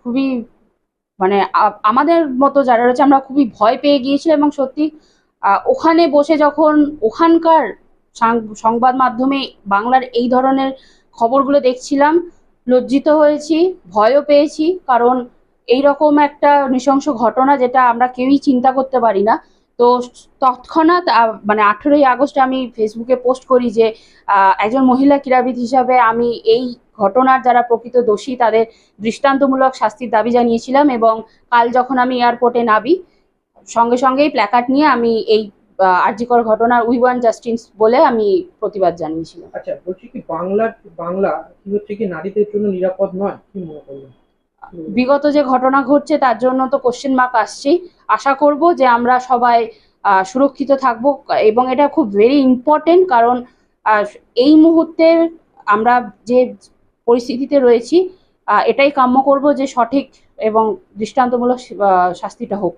খুবই মানে আমাদের মতো যারা রয়েছে, আমরা খুবই ভয় পেয়ে গিয়েছিলাম এবং সত্যি ওখানে বসে যখন ওখানকার সংবাদ মাধ্যমে বাংলার এই ধরনের খবরগুলো দেখছিলাম, লজ্জিত হয়েছি, ভয়ও পেয়েছি, কারণ এই রকম একটা নৃশংস ঘটনা যেটা আমরা কেউই চিন্তা করতে পারি না। তো তৎক্ষণাৎ মানে আঠেরোই আগস্ট আমি ফেসবুকে পোস্ট করি যে একজন মহিলা ক্রীড়াবিদ হিসাবে আমি এই ঘটনার যারা প্রকৃত দোষী তাদের দৃষ্টান্তমূলক শাস্তির দাবি জানিয়েছিলাম এবং কাল যখন আমি এয়ারপোর্টে নাবি সঙ্গে সঙ্গেই প্ল্যাকার্ড নিয়ে আমি এই আহ, আরজিকর ঘটনার উই ওয়ান জাস্টিস বলে আমি প্রতিবাদ জানিয়েছিলাম। আচ্ছা বলছি কি বাংলার বাংলা কি হচ্ছে কি নারীদের জন্য নিরাপদ নয়? কি মনে করবেন বিগত যে ঘটনা ঘটছে তার জন্য তো কোশ্চেন মার্ক আসছেই। আশা করব যে আমরা সবাই আহ, সুরক্ষিত থাকব এবং এটা খুব ভেরি ইম্পর্টেন্ট কারণ এই মুহূর্তে আমরা যে পরিস্থিতিতে রয়েছি এটাই কাম্য করব যে সঠিক এবং দৃষ্টান্তমূলক শাস্তিটা হোক।